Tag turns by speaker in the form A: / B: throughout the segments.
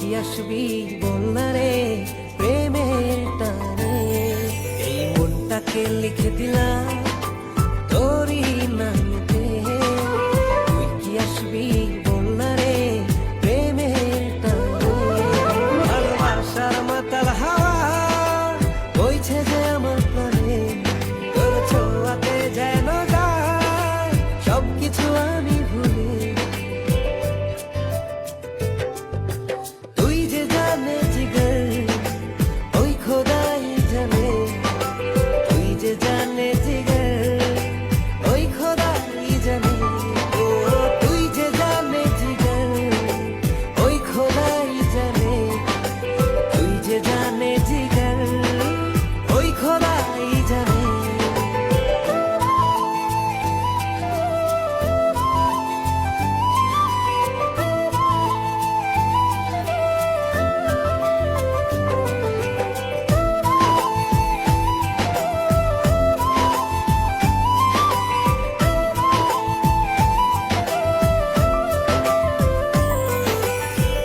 A: কি আসবি বললারে প্রেমের টানে। এই মনটাকে লিখে দিলাম।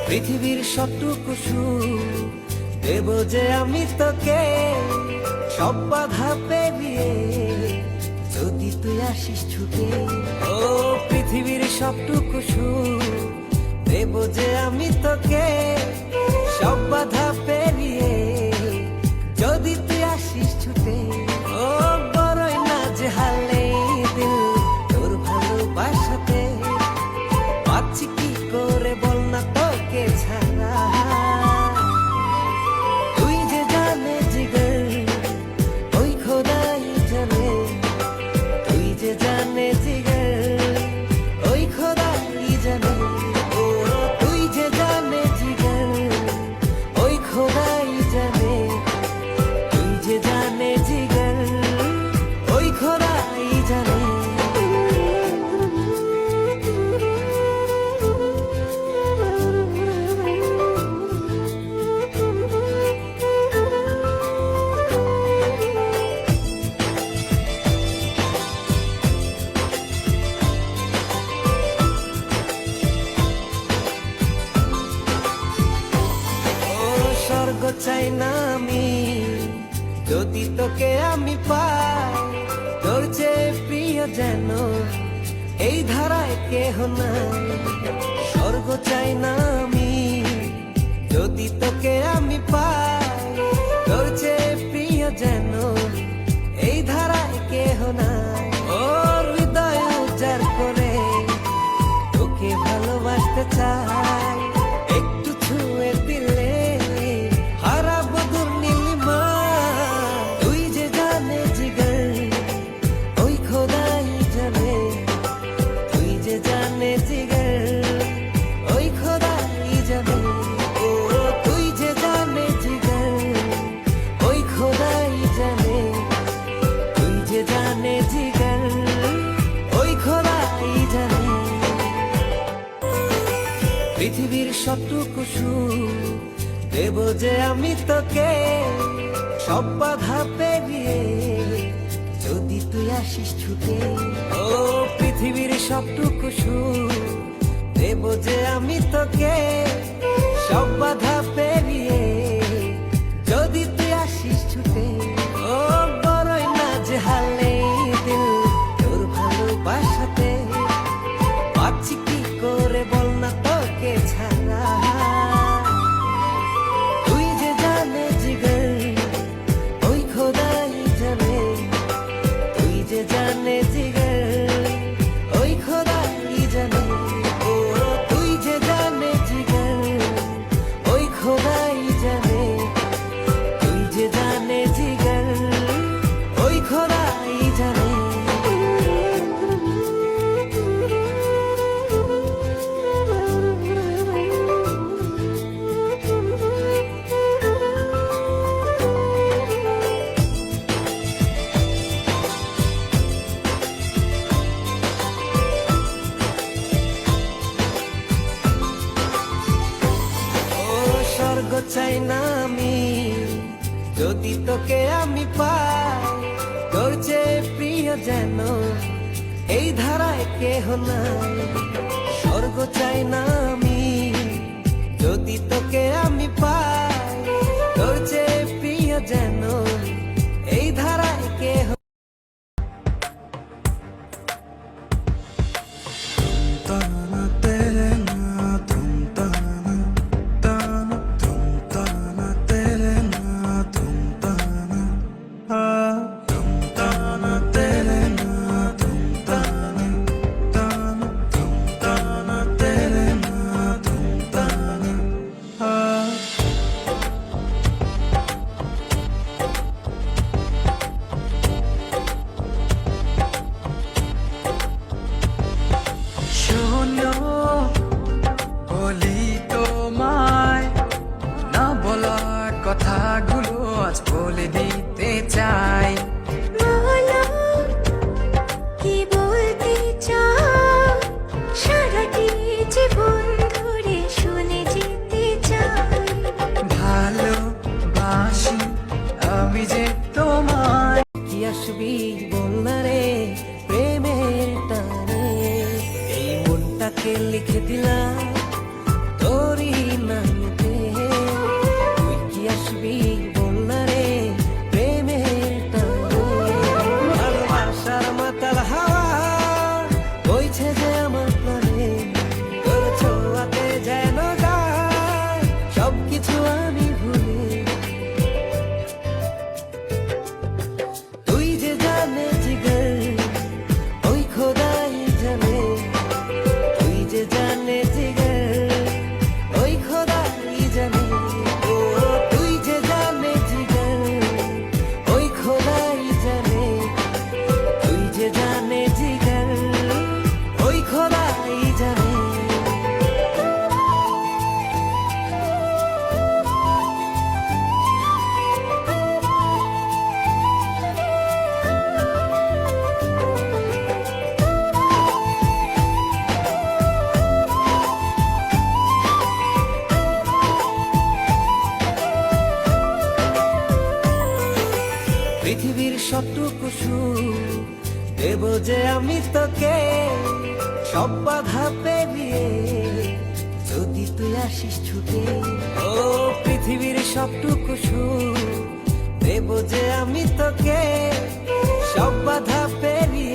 A: পৃথিবীর সবটুকু দেব যে আমি তোকে, সব বাধা পেরিয়ে যদি তুই আসিস ছুটে। ও, পৃথিবীর সবটুকু সুখ। দেব যে আমি তোকে, সব বাধা পেরিয়ে যদি তুই আসিস ছুটে। ও, বড়ই না যে হালে দিল তোর ভালোবাসাতে। পাচ্ছি কি যদি তোকে আমি পাই? তোর যে প্রিয় যেন এই ধারায় কেহ নাই। স্বর্গ চাই না আমি যদি তোকে আমি পাই? তোর যে প্রিয় যেন পৃথিবীর সু দেব যে আমি তোকে, সব বাধা পেরিয়ে যদি তুই আসিস ছুটে। ও, পৃথিবীর সবটুকু সুখ দেব যে আমি তোকে, সব বাধা তুই যে ধারায় না স্বর্গ চাই না আমি। যদি তোকে আমি পাই
B: কথাগুলো আজ বলে দিতে চাই।
C: কি বলতে চাও? সারাটি জীবন ধরে শুনে যেতে চাই।
B: ভালোবাসি আমি যে তোমায়।
A: কি আসবি বল না রে প্রেমের টানে? এই মনটাকে লিখে দিলাম তোরই নামতে সব বাধা পেরিয়ে যদি তুই আসিস ছুটে, ও পৃথিবীর সবটুকু সুখ, দেব যে আমি তোকে। সব বাধা পেরিয়ে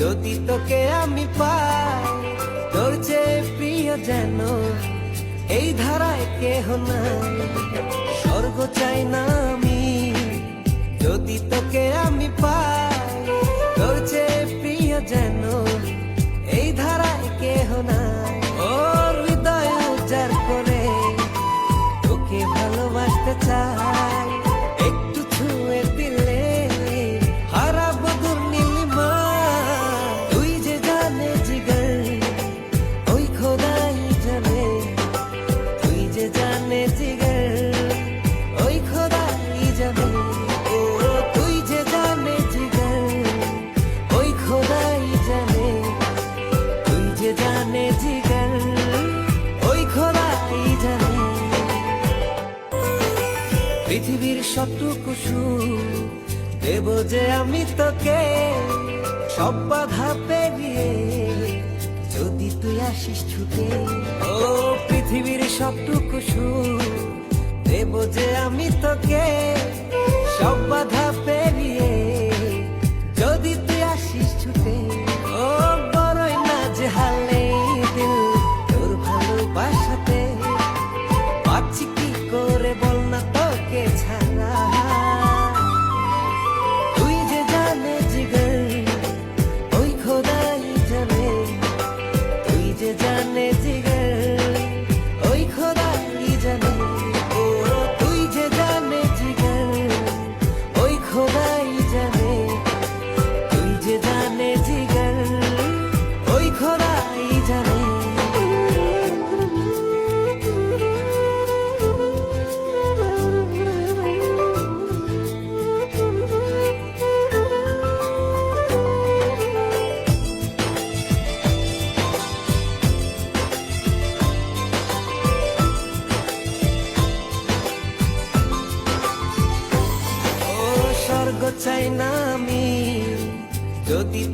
A: যদি তোকে আমি পাই, তোর যে প্রিয় যেন এই ধারায় কেহ নাই। স্বর্গ চাই না আমি, যদি তোকে আমি পাই, তোর যে প্রিয় যেন এই ধারায় কেহ নাই। ও হৃদয় উজাড় করে তোকে ভালোবাসতে চাই। পৃথিবীর সুখ দেব যে আমি তোকে। সব বাধা পেরিয়ে যদি তুই আসিস ছুটে। ও, পৃথিবীর সুখ দেব যে আমি তোকে। সব বাধা পেরিয়ে যদি তুই আসিস ছুটে।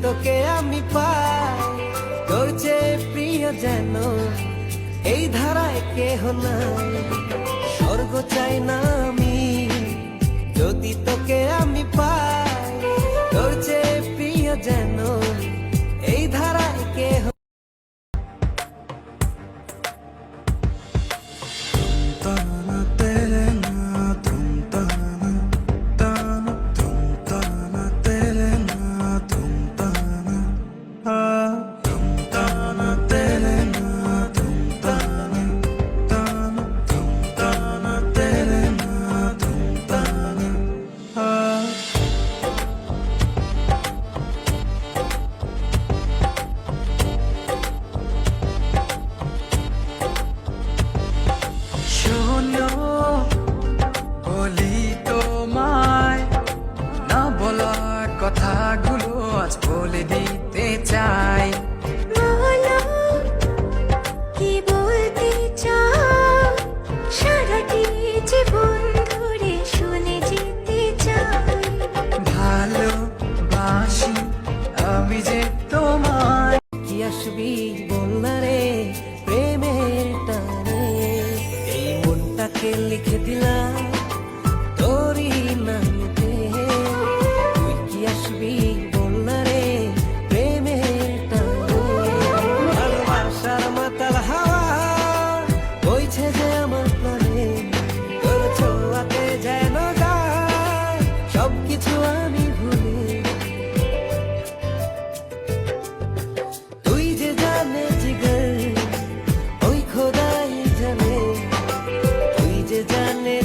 B: তোকে আমি পাই। তোর যে প্রিয় যেন এই ধারায় কেহ না স্বর্গ চাই না আমি, যদি তোকে আমি পাই जाने